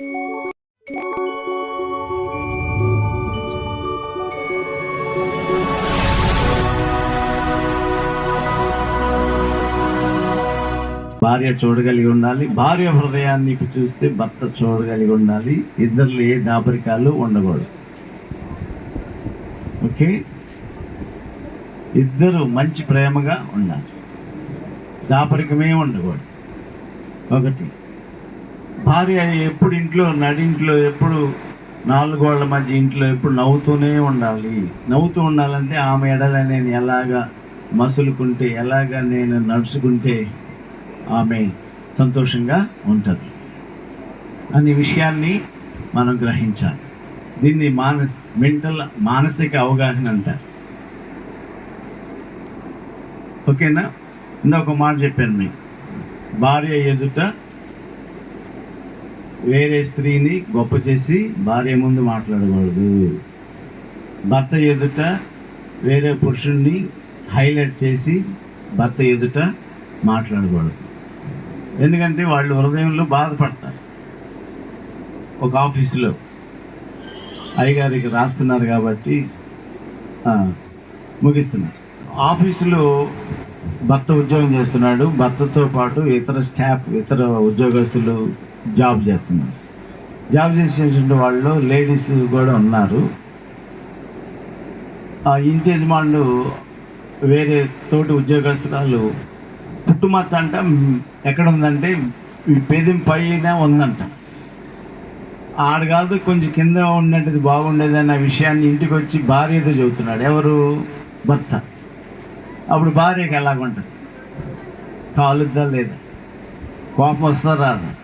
భార్య చూడగలిగి ఉండాలి. భార్య హృదయాన్ని చూస్తే భర్త చూడగలిగి ఉండాలి. ఇద్దరు ఏ దాపరికాలు ఉండకూడదు. ఓకే? ఇద్దరు మంచి ప్రేమగా ఉండాలి. దాపరికమే ఉండకూడదు. ఒకటి భార్య ఎప్పుడు ఇంట్లో నడింట్లో ఎప్పుడు నాలుగోళ్ళ మధ్య ఇంట్లో ఎప్పుడు నవ్వుతూనే ఉండాలి. నవ్వుతూ ఉండాలంటే ఆమె ఎడల నేను ఎలాగా మసులుకుంటే ఎలాగా నేను నడుచుకుంటే ఆమె సంతోషంగా ఉంటుంది. అనే విషయాన్ని మనం గ్రహించాలి. దీన్ని మాన మెంటల్ మానసిక అవగాహన అంటారు. ఓకేనా? ఇంకొక మాట చెప్పాను మీకు. భార్య ఎదుట వేరే స్త్రీని గొప్ప చేసి భార్య ముందు మాట్లాడకూడదు. భర్త ఎదుట వేరే పురుషుణ్ణి హైలైట్ చేసి భర్త ఎదుట మాట్లాడకూడదు. ఎందుకంటే వాళ్ళు హృదయంలో బాధపడతారు. ఒక ఆఫీసులో అయ్యగారికి రాస్తున్నారు కాబట్టి ముగిస్తున్నారు. ఆఫీసులో భర్త ఉద్యోగం చేస్తున్నాడు. భర్తతో పాటు ఇతర స్టాఫ్ ఇతర ఉద్యోగస్తులు జాబ్ చేస్తున్నారు. జాబ్ చేసేటువంటి వాళ్ళు లేడీస్ కూడా ఉన్నారు. ఆ ఇంటి యజమానులు వేరే తోటి ఉద్యోగస్తురాలు పుట్టుమచ్చ అంట ఎక్కడ ఉందంటే పేదింపు పెదిం పైన ఉందంట. ఆడ కాదు కొంచెం కింద ఉన్నట్టుది బాగుండేది అన్న విషయాన్ని ఇంటికి వచ్చి భార్యతో చెబుతున్నాడు. ఎవరు? భర్త. అప్పుడు భార్యకి ఎలాగుంటుంది? కాలుద్దా లేదా? కోపం వస్తా రాదా?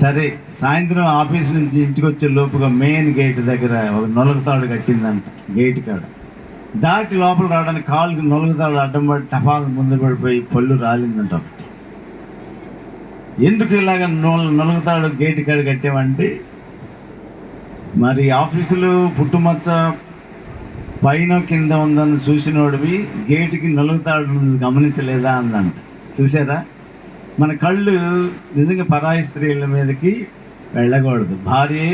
సరే సాయంత్రం ఆఫీస్ నుంచి ఇంటికి వచ్చే లోపుగా మెయిన్ గేట్ దగ్గర ఒక నొలగతాడు కట్టిందంట గేట్ కాడ. దాటి లోపల రావడానికి కాలుకి నొలగతాడు అడ్డం పడి టపాలు ముందు పడిపోయి పళ్ళు రాలిందంట ఒకటి. ఎందుకు ఇలాగ నొలగతాడు గేట్ కాడ కట్టామంటే మరి ఆఫీసులో పుట్టుమచ్చ పైన కింద ఉందని చూసినోడివి గేటుకి నలుగుతాడు గమనించలేదా అందంట చూసారా మన కళ్ళు నిజంగా పరాయి స్త్రీల మీదకి వెళ్ళకూడదు. భార్యే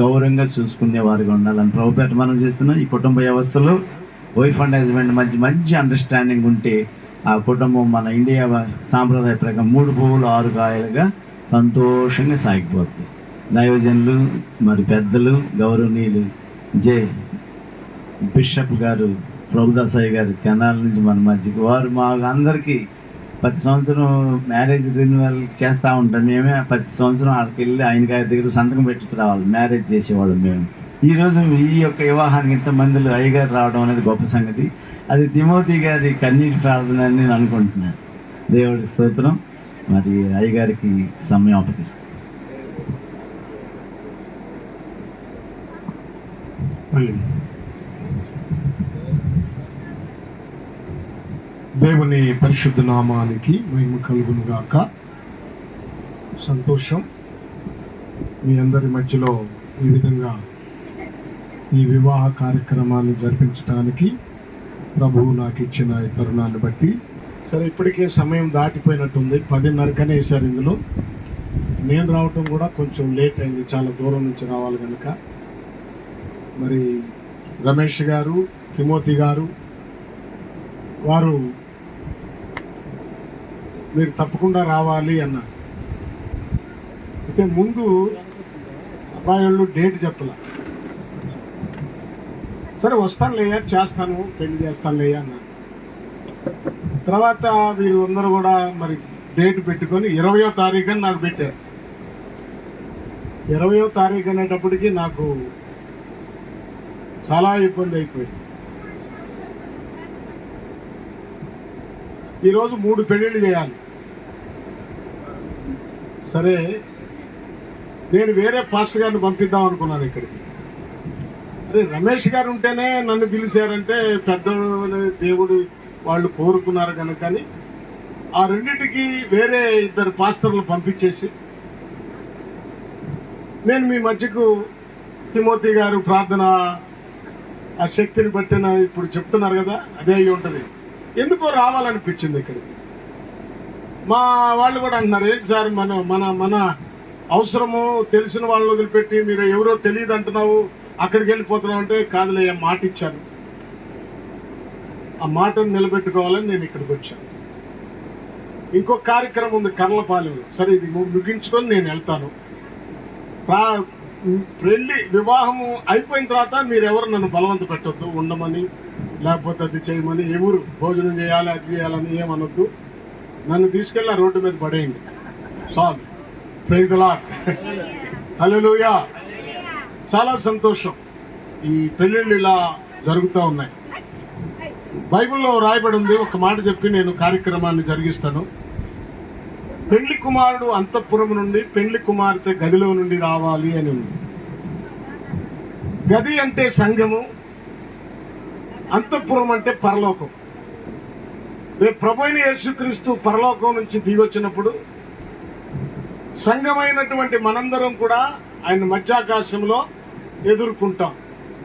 గౌరవంగా చూసుకునే వారిగా ఉండాలని ప్రభుపేట మనం చేస్తున్నాం. ఈ కుటుంబ వ్యవస్థలో వైఫ్ అండ్ హస్బెండ్ మధ్య మంచి అండర్స్టాండింగ్ ఉంటే ఆ కుటుంబం మన ఇండియా సాంప్రదాయ ప్రకారం మూడు పువ్వులు ఆరు కాయలుగా సంతోషంగా సాగిపోతుంది దైవజనులు మరి పెద్దలు గౌరవనీయులు జే బిషప్ గారు ప్రభుదాసాయి గారు కెనాల నుంచి మన మధ్యకి వారు మా అందరికీ ప్రతి సంవత్సరం మ్యారేజ్ రెన్యువల్ చేస్తూ ఉంటాం మేమే. ప్రతి సంవత్సరం ఆడికి వెళ్ళి ఆయన గారి దగ్గర సంతకం పెట్టి రావాలి. మ్యారేజ్ చేసేవాళ్ళం మేము. ఈరోజు ఈ యొక్క వివాహానికి ఇంతమందిలో అయ్యగారు రావడం అనేది గొప్ప సంగతి. అది తిమోతి గారి కన్నీటి ప్రార్థన అని నేను అనుకుంటున్నాను. దేవుడికి స్తోత్రం. మరి అయ్యగారికి సమయం అప్పగిస్తాను మళ్ళీ. దేవుని పరిశుద్ధ నామానికి మహిమ కలుగును గాక సంతోషం. మీ అందరి మధ్యలో ఈ విధంగా ఈ వివాహ కార్యక్రమాన్ని జరిపించడానికి ప్రభువు నాకు ఇచ్చిన ఈ తరుణాన్ని బట్టి. సరే ఇప్పటికే సమయం దాటిపోయినట్టుంది. పదిన్నరకనే వేశారు ఇందులో. నేను రావటం కూడా కొంచెం లేట్ అయింది. చాలా దూరం నుంచి రావాలి కనుక మరి రమేష్ గారు తిమోతి గారు వారు మీరు తప్పకుండా రావాలి అన్నారు. అయితే ముందు అబ్బాయిళ్ళు డేట్ చెప్పల. సరే వస్తాను లేయా? చేస్తాను పెళ్ళి చేస్తాను లేయా అన్నారు. తర్వాత వీరు అందరూ కూడా మరి డేట్ పెట్టుకొని ఇరవయో తారీఖు అని నాకు పెట్టారు. ఇరవయో తారీఖు అనేటప్పటికి నాకు చాలా ఇబ్బంది అయిపోయింది. ఈరోజు మూడు పెళ్ళిళ్ళు చేయాలి. సరే నేను వేరే పాస్టర్ గారిని పంపిద్దాం అనుకున్నాను ఇక్కడికి. అరే రమేష్ గారు ఉంటేనే నన్ను పిలిచారంటే పెద్ద దేవుడు వాళ్ళు కోరుకున్నారు కనుకని ఆ రెండింటికి వేరే ఇద్దరు పాస్టర్లు పంపించేసి నేను మీ మధ్యకు తిమోతి గారు ప్రార్థన ఆ శక్తిని బట్టి ఇప్పుడు చెప్తున్నారు కదా అదే అయి ఉంటుంది. ఎందుకో రావాలనిపించింది ఇక్కడికి. మా వాళ్ళు కూడా అంటున్నారు ఏంటి సార్ మన మన మన అవసరము తెలిసిన వాళ్ళని వదిలిపెట్టి మీరు ఎవరో తెలియదు అంటున్నావు అక్కడికి వెళ్ళిపోతున్నావు అంటే కాదులే ఆ మాట ఇచ్చాను. ఆ మాటను నిలబెట్టుకోవాలని నేను ఇక్కడికి వచ్చాను. ఇంకో కార్యక్రమం ఉంది కర్లపాలెంలో సరే ఇది ము- ముగించుకొని నేను వెళ్తాను. రా పెళ్ళి వివాహము అయిపోయిన తర్వాత మీరు ఎవరు నన్ను బలవంత పెట్టొద్దు ఉండమని లేకపోతే అది చేయమని ఎవరు భోజనం చేయాలి అది చేయాలని ఏమనొద్దు. నన్ను తీసుకెళ్ళి రోడ్డు మీద పడేయండి. సాల్ ప్రైజ్ లాట్ హల్లెలూయా చాలా సంతోషం. ఈ పెళ్ళిళ్ళు ఇలా జరుగుతూ ఉన్నాయి. బైబిల్లో రాయబడి ఉంది. ఒక మాట చెప్పి నేను కార్యక్రమాన్ని జరిగిస్తాను. పెళ్ళి కుమారుడు అంతఃపురం నుండి పెళ్ళి కుమార్తె గదిలో నుండి రావాలి అని ఉంది. గది అంటే సంఘము అంతఃపురం అంటే పరలోకం. రేపు ప్రభు అయిన యేసుక్రీస్తు పరలోకం నుంచి దిగొచ్చినప్పుడు సంఘమైనటువంటి మనందరం కూడా ఆయన మధ్యాకాశంలో ఎదుర్కొంటాం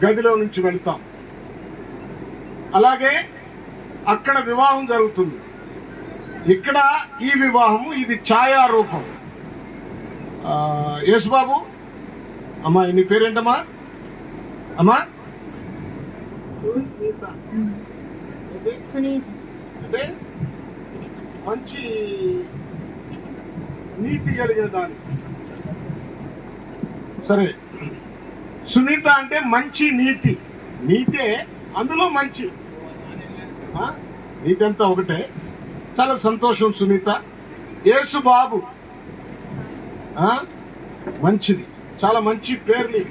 గదిలో నుంచి వెళ్తాం. అలాగే అక్కడ వివాహం జరుగుతుంది. ఇక్కడ ఈ వివాహము ఇది ఛాయారూపం. ఆ, యేసుబాబు అమ్మా నీ పేరేంటమ్మా? అమ్మా? సునీత. అంటే మంచి నీతి కలిగిన దాని. సరే. సునీత అంటే మంచి నీతి. నీతే అందులో మంచి. ఆ? నీతి అంతా ఒకటే. చాలా సంతోషం సునీత యేసు బాబు. ఆ? మంచిది. చాలా మంచి పేర్లు.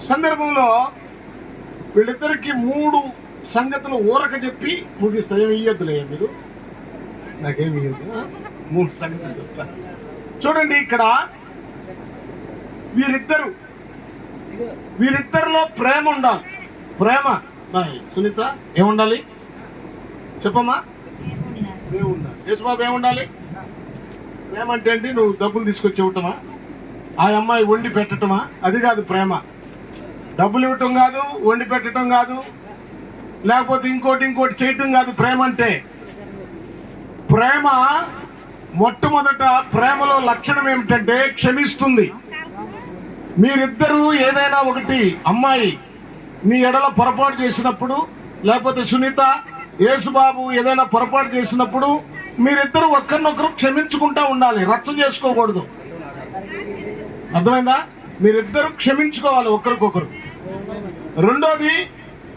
సందర్భంలో వీళ్ళిద్దరికి మూడు సంగతులు ఊరక చెప్పి ముగిస్తా ఏమి ఇయ్యొద్దులే మీరు? నాకేమి ఇయ్యద్దు మూడు సంగతులు చెప్తా. చూడండి ఇక్కడ వీరిద్దరు వీరిద్దరిలో ప్రేమ ఉండాలి. ప్రేమ నాయ్, సునీత ఏముండాలి? చెప్పమ్మా. ప్రేమ ఉండాలి. యేసుబాబు ఏముండాలి? ప్రేమ అంటే ఏంటి? నువ్వు డబ్బులు తీసుకొచ్చి ఇవ్వటమా? ఆ అమ్మాయి వండి పెట్టటమా? అది కాదు ప్రేమ. డబ్బులు ఇవ్వటం కాదు వండి పెట్టడం కాదు. లేకపోతే ఇంకోటి ఇంకోటి చేయటం కాదు ప్రేమ అంటే. ప్రేమ మొట్టమొదట ప్రేమలో లక్షణం ఏమిటంటే క్షమిస్తుంది. మీరిద్దరూ ఏదైనా ఒకటి అమ్మాయి మీ ఎడల పొరపాటు చేసినప్పుడు లేకపోతే సునీత యేసుబాబు ఏదైనా పొరపాటు చేసినప్పుడు మీరిద్దరు ఒకరినొకరు క్షమించుకుంటా ఉండాలి రచ్చ చేసుకోకూడదు. అర్థమైందా? మీరిద్దరు క్షమించుకోవాలి ఒకరికొకరు రెండోది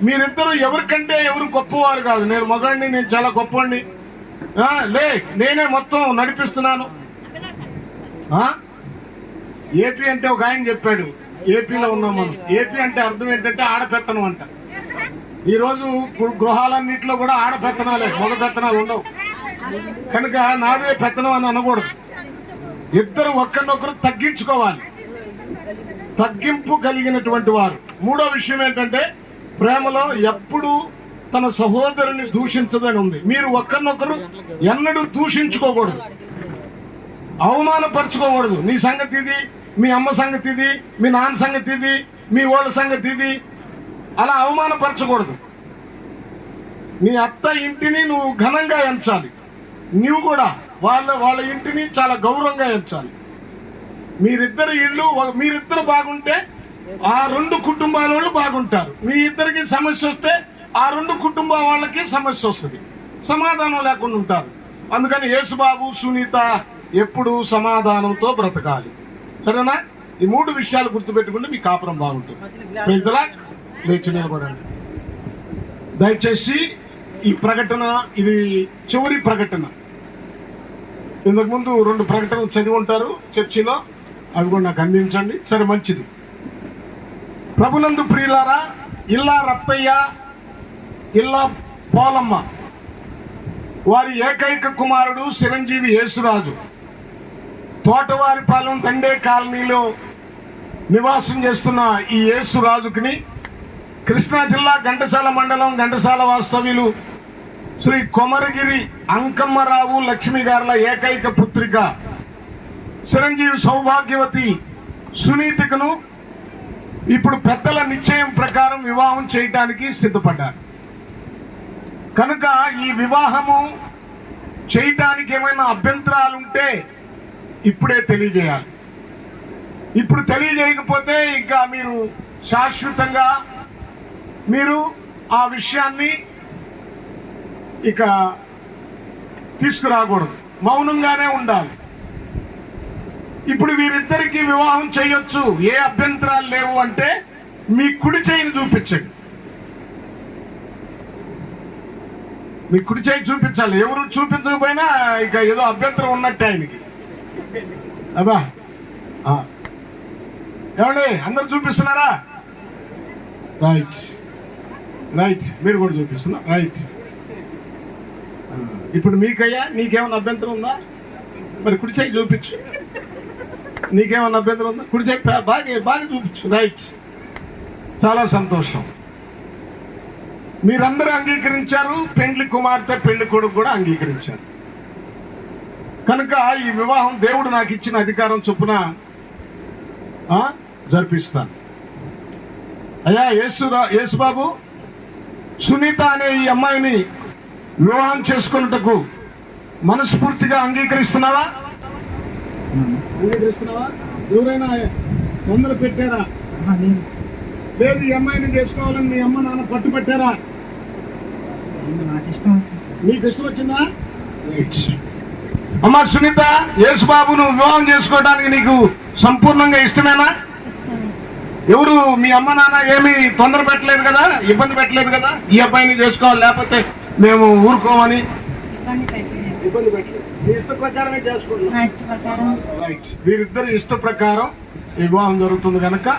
మీరిద్దరూ ఎవరికంటే ఎవరు గొప్పవారు కాదు. నేను మగాడిని నేను చాలా గొప్పవాడిని లే నేనే మొత్తం నడిపిస్తున్నాను. ఏపీ అంటే ఒక ఆయన చెప్పాడు. ఏపీలో ఉన్నాం మనం. ఏపీ అంటే అర్థం ఏంటంటే ఆడపెత్తనం అంట. ఈరోజు గృహాలన్నింటిలో కూడా ఆడపెత్తనాలే మగ పెత్తనాలు ఉండవు. కనుక నాదే పెత్తనం అని అనకూడదు. ఇద్దరు ఒకరినొకరు తగ్గించుకోవాలి. తగ్గింపు కలిగినటువంటి వారు. మూడో విషయం ఏంటంటే ప్రేమలో ఎప్పుడు తన సహోదరుని దూషించదని ఉంది. మీరు ఒకరినొకరు ఎన్నడూ దూషించుకోకూడదు. అవమానపరచుకోకూడదు. నీ సంగతి ఇది మీ అమ్మ సంగతి ఇది మీ నాన్న సంగతి ఇది మీ వాళ్ళ సంగతి ఇది. అలా అవమానపరచకూడదు. నీ అత్త ఇంటిని నువ్వు ఘనంగా ఎంచాలి. నువ్వు కూడా వాళ్ళ వాళ్ళ ఇంటిని చాలా గౌరవంగా ఎంచాలి. మీరిద్దరు ఇళ్ళు మీరిద్దరు బాగుంటే ఆ రెండు కుటుంబాల వాళ్ళు బాగుంటారు. మీ ఇద్దరికి సమస్య వస్తే ఆ రెండు కుటుంబాల వాళ్ళకి సమస్య వస్తుంది. సమాధానం లేకుండా ఉంటారు. అందుకని యేసుబాబు సునీత ఎప్పుడు సమాధానంతో బ్రతకాలి. సరేనా? ఈ మూడు విషయాలు గుర్తుపెట్టుకుంటే మీ కాపురం బాగుంటుంది. Praise లేచి నిలబడండి. దయచేసి ఈ ప్రకటన ఇది చివరి ప్రకటన. ఇంతకుముందు రెండు ప్రకటనలు చదివి ఉంటారు చర్చిలో. అవి కూడా నాకు అందించండి. సరే మంచిది. ప్రభునందు ప్రియులారా ఇల్లా రత్తయ్య ఇల్లా పోలమ్మ. వారి ఏకైక కుమారుడు చిరంజీవి యేసురాజు. తోటవారిపాలెం దండే కాలనీలో నివాసం చేస్తున్న ఈ యేసురాజుకిని కృష్ణా జిల్లా ఘంటసాల మండలం ఘంటసాల వాస్తవ్యులు శ్రీ కొమరగిరి అంకమ్మరావు లక్ష్మి గారుల ఏకైక పుత్రిక చిరంజీవి సౌభాగ్యవతి సునీతికను ఇప్పుడు పెద్దల నిశ్చయం ప్రకారం వివాహం చేయటానికి సిద్ధపడ్డారు. కనుక ఈ వివాహము చేయటానికి ఏమైనా అభ్యంతరాలు ఉంటే ఇప్పుడే తెలియజేయాలి. ఇప్పుడు తెలియజేయకపోతే ఇంకా మీరు శాశ్వతంగా మీరు ఆ విషయాన్ని ఇక తీసుకురాకూడదు. మౌనంగానే ఉండాలి. ఇప్పుడు వీరిద్దరికి వివాహం చేయొచ్చు. ఏ అభ్యంతరాలు లేవు అంటే మీ కుడి చేయిని చూపించండి. మీ కుడి చేయి చూపించాలి. ఎవరు చూపించకపోయినా ఇక ఏదో అభ్యంతరం ఉన్నట్టే ఆయనకి. అబ్బా. ఏమండి అందరు చూపిస్తున్నారా? రైట్. రైట్. మీరు కూడా చూపిస్తున్నారు రైట్. ఇప్పుడు మీకయ్యా నీకేమైనా అభ్యంతరం ఉందా? మరి కుడి చేయి చూపించు. నీకేమన్నా అభ్యంతరం ఉందా? కుడి చేయి బాగా బాగా చూపించు. రైట్ చాలా సంతోషం. మీరందరూ అంగీకరించారు. పెండ్లి కుమార్తె పెళ్ళి కొడుకు కూడా అంగీకరించారు. కనుక ఈ వివాహం దేవుడు నాకు ఇచ్చిన అధికారం చొప్పున జరిపిస్తాను. అయ్యా యేసురా యేసుబాబు సునీత అనే ఈ అమ్మాయిని వివాహం చేసుకున్నటకు మనస్ఫూర్తిగా అంగీకరిస్తున్నావా? అంగీకరిస్తున్నావా ఎవరైనా తొందర పెట్టారా? లేదు. ఈ అమ్మాయిని చేసుకోవాలని మీ అమ్మ నాన్న పట్టు పెట్టారా? నాకు ఇష్టం వచ్చింది. నీకు ఇష్టం వచ్చిందా? అమ్మా సునీత యేసుబాబు నువ్వు వివాహం చేసుకోవడానికి నీకు సంపూర్ణంగా ఇష్టమేనా? ఇష్టమే. ఎవరు మీ అమ్మ నాన్న ఏమి తొందర పెట్టలేదు కదా? ఇబ్బంది పెట్టలేదు కదా? ఈ అబ్బాయిని చేసుకోవాలి లేకపోతే మేము ఊరుకోమని? ఇబ్బంది పెట్టలేదు. మీ ఇష్ట ప్రకారమే చేసుకుంటున్నాం. నా ఇష్ట ప్రకారం. రైట్ వీరిద్దరి ఇష్ట ప్రకారం ఈ వివాహం జరుగుతుంది కనుక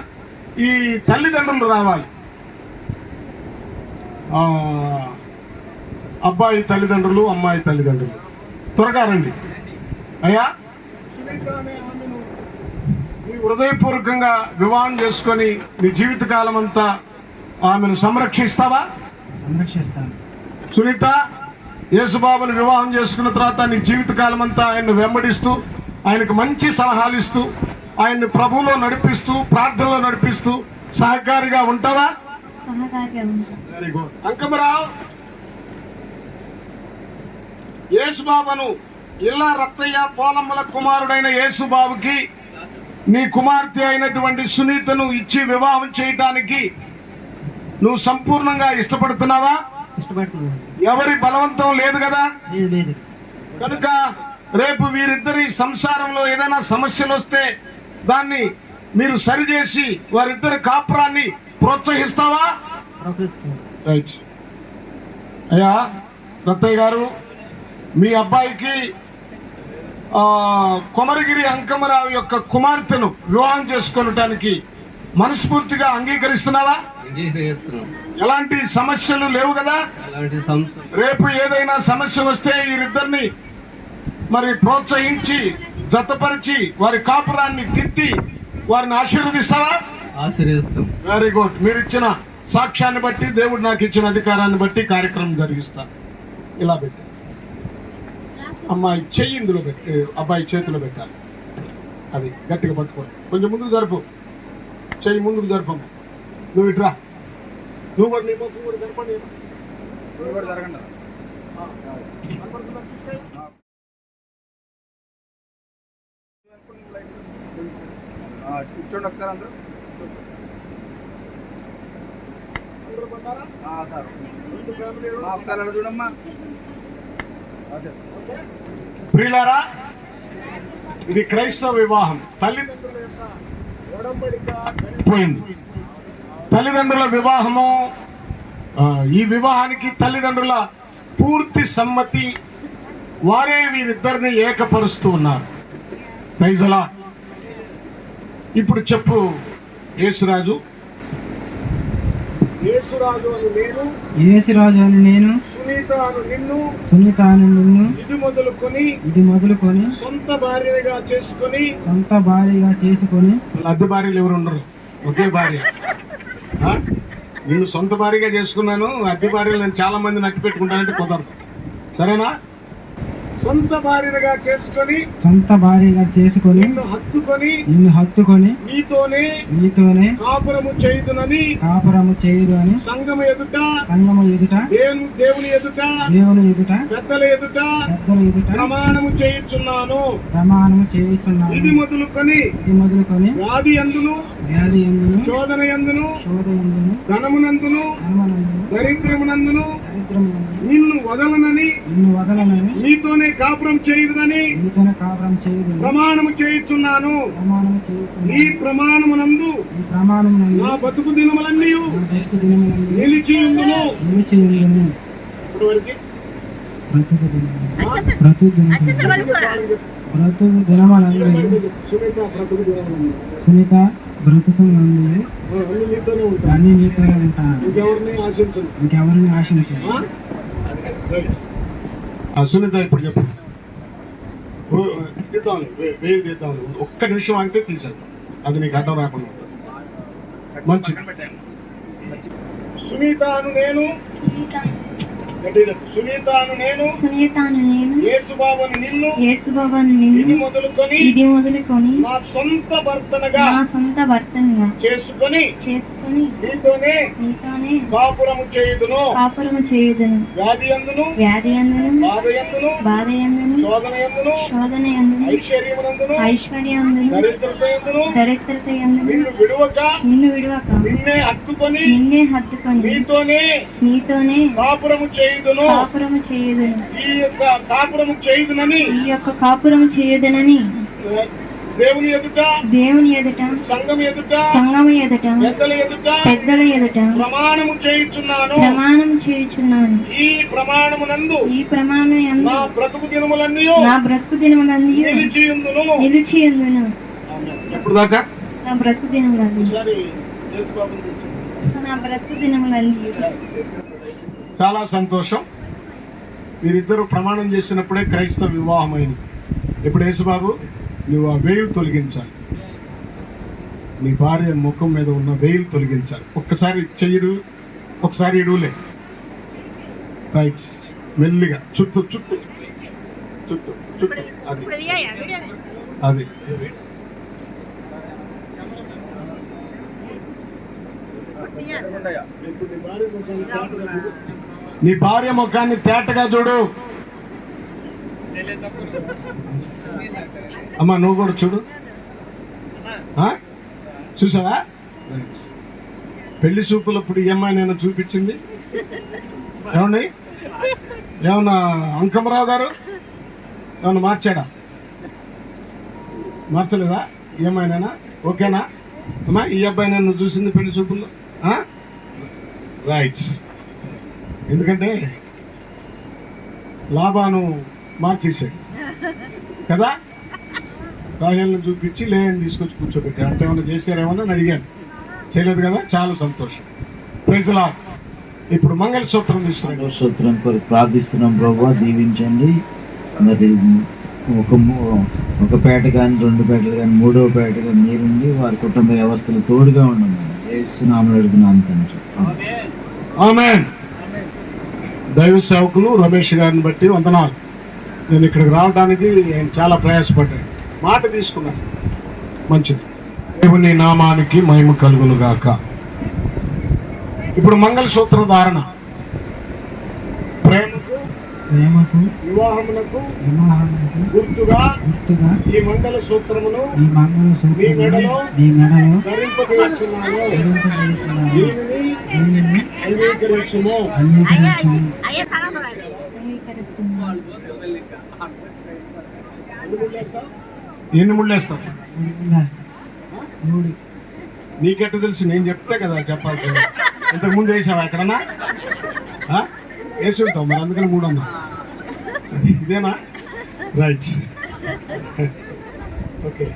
ఈ తల్లిదండ్రులు రావాలి. ఆ, అబ్బాయి తల్లిదండ్రులు అమ్మాయి తల్లిదండ్రులు. త్వరగా రండి. అయ్యా? ఆమెను నీ హృదయపూర్వకంగా వివాహం చేసుకొని నీ జీవితకాలం అంతా ఆమెను సంరక్షిస్తావా? సంరక్షిస్తాను. సునీత? యేసుబాబుని వివాహం చేసుకున్న తర్వాత నీ జీవితకాలం అంతా ఆయన్ని వెంబడిస్తూ ఆయనకు మంచి సలహాలు ఇస్తూ ఆయన్ని ప్రభువులో నడిపిస్తూ ప్రార్థనలో నడిపిస్తూ సహకారిగా ఉంటావా? వెరీ గుడ్ అంకమరావు యేసుబాబును ఇల్లా రత్తయ్య పోలమ్మల కుమారుడైన యేసుబాబుకి నీ కుమార్తె అయినటువంటి సునీతను ఇచ్చి వివాహం చేయటానికి నువ్వు సంపూర్ణంగా ఇష్టపడుతున్నావా? ఇష్టపడుతున్నాను. ఎవరి బలవంతం లేదు కదా? లేదు లేదు. కనుక రేపు వీరిద్దరి సంసారంలో ఏదైనా సమస్యలు వస్తే దాన్ని మీరు సరిచేసి వారిద్దరి కాపురాన్ని ప్రోత్సహిస్తావా? రైట్. అయ్యా రత్తయ్య గారు మీ అబ్బాయికి ఆ, కొమరగిరి అంకమరావు యొక్క కుమార్తెను వివాహం చేసుకొనటానికి మనస్ఫూర్తిగా అంగీకరిస్తున్నావా? అంగీకరిస్తున్నాం ఎలాంటి సమస్యలు లేవు కదా? రేపు ఏదైనా సమస్య వస్తే వీరిద్దరిని మరి ప్రోత్సహించి జతపరిచి వారి కాపురాన్ని తిత్తి వారిని ఆశీర్వదిస్తావా? ఆశ్రయిస్తాం వెరీ గుడ్ మీరు ఇచ్చిన సాక్ష్యాన్ని బట్టి దేవుడు నాకు ఇచ్చిన అధికారాన్ని బట్టి కార్యక్రమం జరిగిస్తా. ఇలా పెట్టి. అమ్మాయి చెయ్యి ఇందులో పెట్టి అబ్బాయి చేతిలో పెట్టాలి. అది గట్టిగా పట్టుకోండి. కొంచెం ముందుకు జరుపు. చెయ్యి ముందుకు జరుపమ్మ నువ్వు ఇట్రా నువ్వు కూడా నీ ముఖం కూడా జరపండి నువ్వు కూడా జరగండి. కూర్చోండి ఒకసారి అందరూ? సార్. ఒకసారి అలా చూడమ్మా. ప్రియులారా ఇది క్రైస్తవ వివాహం. తల్లిదండ్రుల యొక్క పోయింది. తల్లిదండ్రుల వివాహము ఈ వివాహానికి తల్లిదండ్రుల పూర్తి సమ్మతి వారే వీరిద్దరిని ఏకపరుస్తూ ఉన్నారు. ప్రైజలా ఇప్పుడు చెప్పు యేసురాజు. యేసురాజు అని నేను యేసురాజు అని నేను సునీత అను నిన్ను సునీత అని నిన్ను ఇది మొదలుకొని ఇది మొదలుకొని సొంత భార్యగా చేసుకొని సొంత భార్యగా చేసుకొని అద్దె భార్యలు ఎవరు ఉండరు? ఒకే భార్య. నిన్ను నేను సొంత భార్యగా చేసుకున్నాను అద్దె భార్యలు నేను చాలా మంది నట్టి పెట్టుకుంటానంటే కుదరదు. సరేనా? సొంత భార్యగా చేసుకొని సొంత భార్యగా చేసుకొని నిన్ను హత్తుకొని నిన్ను హత్తుకొని నీతోనే నీతోనే కాపురము చేయుదునని కాపురము చేయదు అని సంఘము ఎదుట సంగము ఎదుట దేవుని దేవుని ఎదుట దేవుని ఎదుట పెద్దల ఎదుట పెద్దల ఎదుట ప్రమాణము చేయుచున్నాను. ప్రమాణము చేయుచున్నాను. ఇది మొదలుకొని ఇది మొదలుకొని వ్యాధి ఎందును? వ్యాధి ఎందును? శోధన ఎందును? శోధ ఎందును? ధనమునందును? ధనమనందును? దరిద్రమునందును? నిన్ను వదలనని నిన్ను వదలనని నీతోనే కాపురం చేయుదునని నీతోనే కాపురం చేయదు ప్రమాణము చేయుచున్నాను. ప్రమాణము చేయుచున్నాను. ఈ ప్రమాణమునందు ఈ ప్రమాణము నందు నా బతుకు దినములన్నీ నా దృష్టి దినములందు నిలిచి ఉందును నిలిచి ఉండును ఇప్పుడు వరకు బ్రతుకు దినములు. బ్రతుకు బ్రతుకు దినములందు సునీత బ్రతుకు దినములందు సునీత బ్రతుకు నందు ఆ, అన్ని నీతోనే ఉంటాను అన్ని నీతోనే ఉంటాను ఇంకెవరిని ఆశించను ఇంకెవరిని ఆశించాను ఆ? ఆ, సునీత ఇప్పుడు చెప్పు. ఓ, తీద్దాం వేలు తీద్దాం ఒక్క నిమిషం ఆగితే తీసేస్తాం అది నీకు అడ్డం రాకుండా ఉంటుంది. మంచిది. సునీత అను నేను సునీత గట్టిగా చెప్పు. సునీత అను నేను. సునీతను నేను. యేసుబాబుని నిన్ను యేసుబాబాను ఇది నిన్ను మొదలుకొని ఇది మొదలుకొని నా సొంత భర్తనగా నా సొంత భర్తనిగా చేసుకొని చేసుకొని నీతోనే నీతోనే కాపురము చేయుదును. కాపురము చేయుదును. వ్యాధి అందును. వ్యాధి అందును. బాధ బాధ శోధన ఎందును. శోధన ఎందును. ఐశ్వర్యమునందును. ఐశ్వర్యందును దరిద్రత దరిద్రత నిన్ను విడువక నిన్ను విడవక నిన్నే హత్తుకొని నిన్నే హత్తుకొని నీతోనే నీతోనే కాపురము చేయుదును. కాపురము చేయుదును ఈ యొక్క కాపురము చేయుదునని. ఈ యొక్క కాపురము చేయుదునని. ఆ, దేవుని ఎదుట. దేవుని ఎదుట. సంఘం ఎదుట. సంగము ఎదుట. పెద్దల ఎదుట. పెద్దల ఎదుట. ప్రమాణము చేయుచున్నాను. ప్రమాణం చేయుచున్నాను. ఈ ప్రమాణమునందు ఈ ప్రమాణం యందు నా బ్రతుకు దినములన్నీ నా బ్రతుకు దినములందు నిలిచి ఉందును నిలిచి ఉందును ఎప్పుడు దాకా నా బ్రతుకు కూర్చో. నా బ్రతుకు దినములందు చాలా సంతోషం. వీరిద్దరూ ప్రమాణం చేసినప్పుడే క్రైస్తవ వివాహమైంది. ఇప్పుడు యేసుబాబు? నువ్వు ఆ వేలు తొలగించాలి. నీ భార్య ముఖం మీద ఉన్న వేలు తొలగించాలి. ఒక్కసారి చెయ్యడు ఒకసారి ఇడులే రైట్. మెల్లిగా. చుట్టూ చుట్టూ. చుట్టూ చుట్టూ. అది. అది. నీ భార్య ముఖాన్ని తేటగా చూడు. అమ్మా నువ్వు కూడా చూడు. చూసావా? పెళ్ళి చూపులప్పుడు ఇప్పుడు అమ్మాయి నేను చూపించింది. ఏమండి? ఏమన్నా అంకమరావు గారు? ఏమన్నా మార్చాడా? మార్చలేదా? ఈ అమ్మాయినైనా? ఓకేనా? అమ్మా ఈ అబ్బాయి నన్ను చూసింది పెళ్ళి చూపుల్లో? రైట్ ఎందుకంటే లాభాను మార్చేసాడు కదా? రాహేల్ని చూపించి లేని తీసుకొచ్చి కూర్చోబెట్టాడు. అంటే ఏమన్నా చేశారేమో అని అడిగాను. చేయలేదు కదా? చాలా సంతోషం. ప్రజలా లా ఇప్పుడు మంగళసూత్రం తీసుకురండి. సూత్రం కొరకు ప్రార్థిస్తున్నాం ప్రభు దీవించండి. మరి ఒక ఒక పేట కానీ రెండు పేటలు కానీ మూడో పేట కానీ మీరుండి వారి కుటుంబ వ్యవస్థలు తోడుగా ఉండమని ఆమె దైవ సేవకులు రమేష్ గారిని బట్టి వందనాలు. నేను ఇక్కడికి రావడానికి ఆయన చాలా ప్రయాసపడ్డాను మాట తీసుకున్నాను మంచిది. దేవుని నామానికి మహిమ కలుగును గాక ఇప్పుడు మంగళసూత్ర ధారణ. ప్రేమకు వివాహమునకు వివాహములకు గుర్తుగా గుర్తుగా ఈ మంగళ సూత్రమును ఈ మంగళ మెడలో ధరింపజేస్తున్నాను ధరింపజేస్తున్నాను. దీనిని దీనిని అంగీకరించుము. అంగీకరించుము. అంగీకరిస్తున్నాను. ఎన్ని. మూడు నీకెట్ట తెలుసు? నేను చెప్తే కదా చెప్పాల్సి ఇంతకు ముందు వేసావా ఎక్కడన్నా? ఆ? వేసి ఉంటాం మరి అందుకని మూడు అన్నా ఇదేనా? రైట్. ఓకే.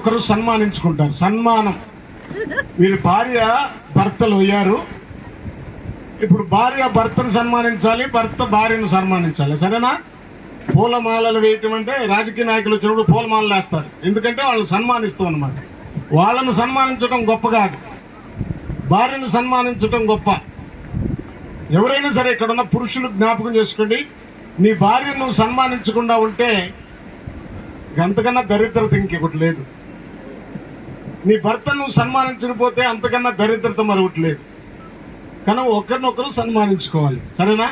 ఒకరు సన్మానించుకుంటారు. సన్మానం. వీరి భార్య భర్తలు అయ్యారు. ఇప్పుడు భార్య భర్తను సన్మానించాలి భర్త భార్యను సన్మానించాలి. సరేనా? పూలమాలలు వేయటం అంటే రాజకీయ నాయకులు వచ్చినప్పుడు పూలమాలలు వేస్తారు. ఎందుకంటే వాళ్ళని సన్మానిస్తాం అనమాట వాళ్ళను సన్మానించడం గొప్ప కాదు. భార్యను సన్మానించడం గొప్ప. ఎవరైనా సరే ఇక్కడ ఉన్న పురుషులు జ్ఞాపకం చేసుకోండి. నీ భార్యను సన్మానించకుండా ఉంటే అంతకన్నా దరిద్రత ఇంకొకటి లేదు. నీ భర్త నువ్వు సన్మానించకపోతే అంతకన్నా దరిద్రత మరొకటి లేదు కానీ ఒకరినొకరు సన్మానించుకోవాలి. సరేనా?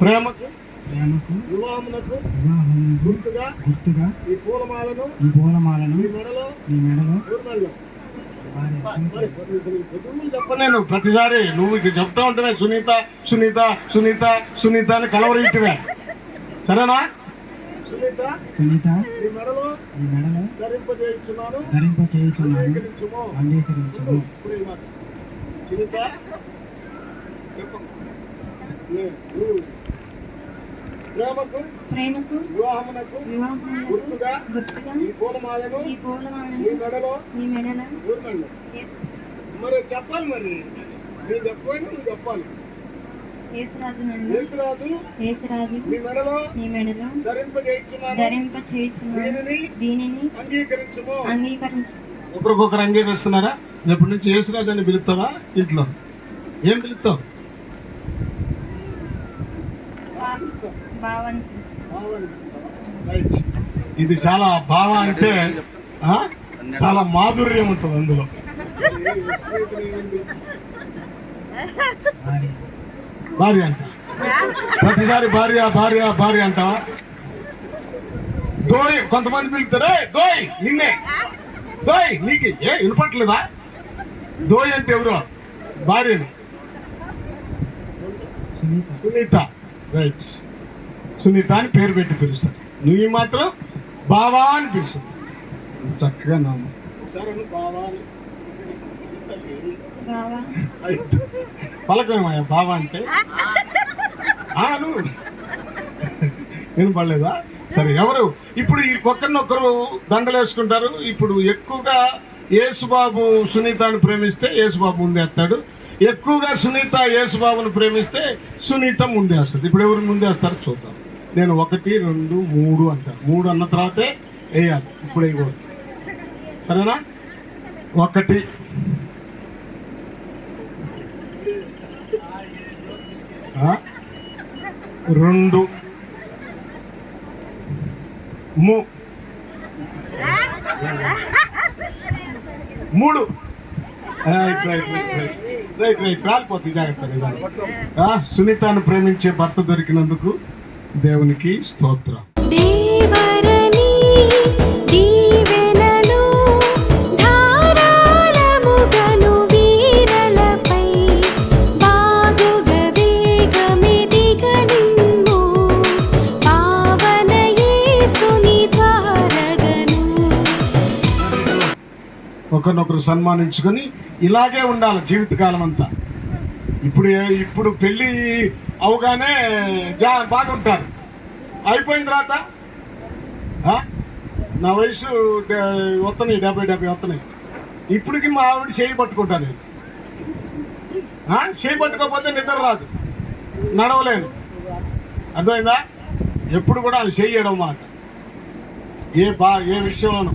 ప్రేమకు వివాహమునకు వివాహం గుర్తుగా గుర్తుగా ఈ పూలమాలను ఈ పూలమాలను ఈ మెడలో నీ మెడలో ఊర్మల్లో. వారి సునీత మరి పొద్దున్న చెప్పను నేను. ప్రతిసారి నువ్వు ఇక చెప్తా ఉంటేనే సునీత సునీత సునీత సునీత అని కలవరీయటమే సరేనా? సునీత. ఈ మెడలో నీ మెడలో ధరింపజేయుచున్నాను. ధరింప చేయుచున్నాను అంగీకరించుము. అంగీకరించము. ఇప్పుడు ఈ మాట. సునీత చెప్పు ప్రేమకు ప్రేమకు వివాహమునకు గుర్తుగా గుర్తుగా ఈ పూలమాలను ఈ పూలమాలను మెడలో నీ మెడలో ఊర్మల్లో. యేసు- మరి చెప్పాలి మరి. నేను చెప్పకపోయినా నువ్వు చెప్పాలి. యేసురాజు యేసురాజు మెడలో నీ మెడలో ధరింపజేయుచున్నాను. దీనిని దీనిని అంగీకరించుము. అంగీకరించు ఒకరికొకరు అంగీకరిస్తున్నారా? రేపటి నుంచి యేసురాజు అని పిలుస్తావా? ఇంట్లో. ఏం పిలుస్తావు. ఇది చాలా భావ అంటే ఆ? చాలా మాధుర్యం ఉంటుంది అందులో. భార్య అంట. ప్రతిసారి భార్య భార్య భార్య అంటావా దోయ్ కొంతమంది పిలుస్తారు "ఏయ్, దోయ్ నిన్నే. దోయ్ నీకు ఏ వినపట్లేదా దోయ్ అంటే ఎవరు? భార్యని. సునీత. సునీత. రైట్. సునీత అని పేరు పెట్టి పిలుస్తారు. నువ్వు మాత్రం బావా అని పిలుస్తుంది చక్కగా నామ బావా. పలకమేమయ్యా బాబా అంటే? ఆను నేను పడలేదా సరే ఎవరు? ఇప్పుడు ఈ ఒక్కరినొక్కరు ఇప్పుడు ఎక్కువగా యేసుబాబు సునీతను ప్రేమిస్తే యేసుబాబు ముందేస్తాడు. ఎక్కువగా సునీత యేసుబాబును ప్రేమిస్తే సునీత ముందేస్తుంది. ఇప్పుడు ఎవరు ముందేస్తారు చూద్దాం. నేను ఒకటి రెండు మూడు అంటాను. మూడు అన్న తర్వాతే వేయాలి. ఇప్పుడు వేయకూడదు. సరేనా? ఒకటి ఆ? రెండు. మూ. మూడు. Right right right right right రాలిపోతుంది జాగ్రత్త ఆ, సునీతను ప్రేమించే భర్త దొరికినందుకు దేవునికి స్తోత్రం. ఒకరినొకరు సన్మానించుకొని ఇలాగే ఉండాలి జీవితకాలం అంతా. ఇప్పుడు ఇప్పుడు పెళ్ళి అవగానే జా బాగుంటారు. అయిపోయిన తర్వాత నా వయసు వస్తున్నాయి డెబ్బై డెబ్బై వస్తున్నాయి ఇప్పటికి మా ఆవిడ చేయి పట్టుకుంటాను నేను. చేయి పట్టుకోకపోతే నిద్ర రాదు. నడవలేను. అర్థమైందా? ఎప్పుడు కూడా అవి చేయడం మాట ఏ బా ఏ విషయంలోనూ.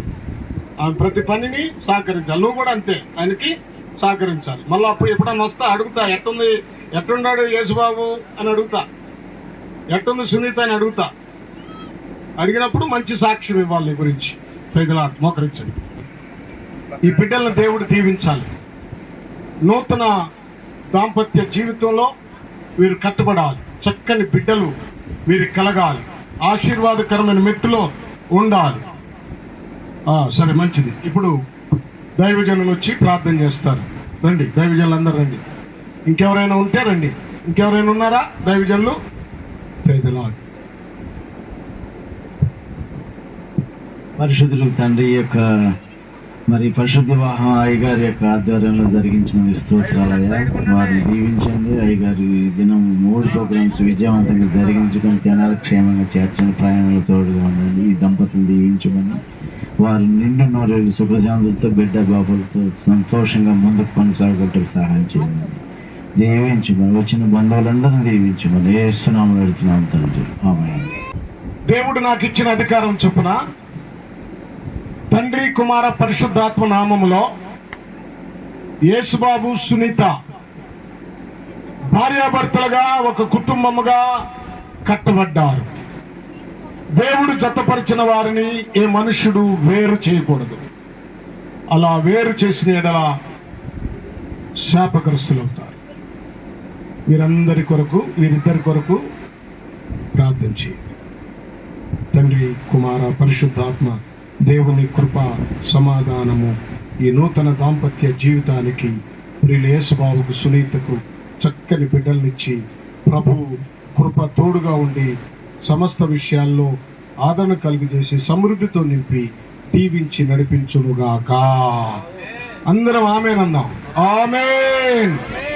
ప్రతి పనిని సహకరించాలి. నువ్వు కూడా అంతే ఆయనకి సహకరించాలి. మళ్ళీ అప్పుడు ఎప్పుడన్నా వస్తా అడుగుతా ఎట్టుంది ఎట్టున్నాడు యేసుబాబు? అని అడుగుతా. ఎట్టుంది సునీత? అని అడుగుతా. అడిగినప్పుడు మంచి సాక్ష్యం ఇవ్వాలి నీ గురించి. ప్రజల మోకరించండి. ఈ బిడ్డలను దేవుడు దీవించాలి. నూతన దాంపత్య జీవితంలో వీరు కట్టుబడాలి. చక్కని బిడ్డలు వీరికి కలగాలి. ఆశీర్వాదకరమైన మెట్టులో ఉండాలి. సరే మంచిది. ఇప్పుడు దైవజనులు వచ్చి ప్రార్థన చేస్తారు. రండి దైవజనులు అందరు రండి. ఇంకెవరైనా ఉంటే రండి. ఇంకెవరైనా ఉన్నారా? దైవజనులు? పరిశుద్ధులు తండ్రి యొక్క మరి పరిశుద్ధ వివాహం అయ్యగారి యొక్క ఆధ్వర్యంలో జరిగించిన స్తోత్రాలయ్యా వారిని దీవించండి. అయ్యగారు ఈ దినం మూడు ప్రోగ్రామ్స్ విజయవంతంగా జరిగించుకొని తెనాలి క్షేమంగా చేర్చని ప్రయాణంలో తోడుగా ఉండండి. ఈ దంపతులు దీవించమని వారు నిండు నోరేళ్ళు సుఖశాంతులతో బిడ్డ బాబులతో సంతోషంగా ముందుకు కొనసాగటకు సహాయం చేయండి. దీవించమని వచ్చిన బంధువులందరినీ దీవించమని ఏస్తున్నాము పెడుతున్నాం తండ్రి. ఆమె దేవుడు నాకు ఇచ్చిన అధికారం చొప్పున తండ్రి కుమార పరిశుద్ధాత్మ నామములో యేసుబాబు సునీత భార్యాభర్తలుగా ఒక కుటుంబముగా కట్టబడ్డారు. దేవుడు జతపరిచిన వారిని ఏ మనుష్యుడు వేరు చేయకూడదు. అలా వేరు చేసిన ఎడల శాపగ్రస్తులవుతారు వీరందరి కొరకు వీరిద్దరి కొరకు ప్రార్థన చేయండి. తండ్రి కుమార పరిశుద్ధాత్మ దేవుని కృప సమాధానము ఈ నూతన దాంపత్య జీవితానికి ప్రియులు సునీతకు చక్కని బిడ్డల్నిచ్చి ప్రభు కృప తోడుగా ఉండి సమస్త విషయాల్లో ఆదరణ కలిగజేసి సమృద్ధితో నింపి దీవించి నడిపించునుగాక. అందరం ఆమెనందాం ఆమెన్.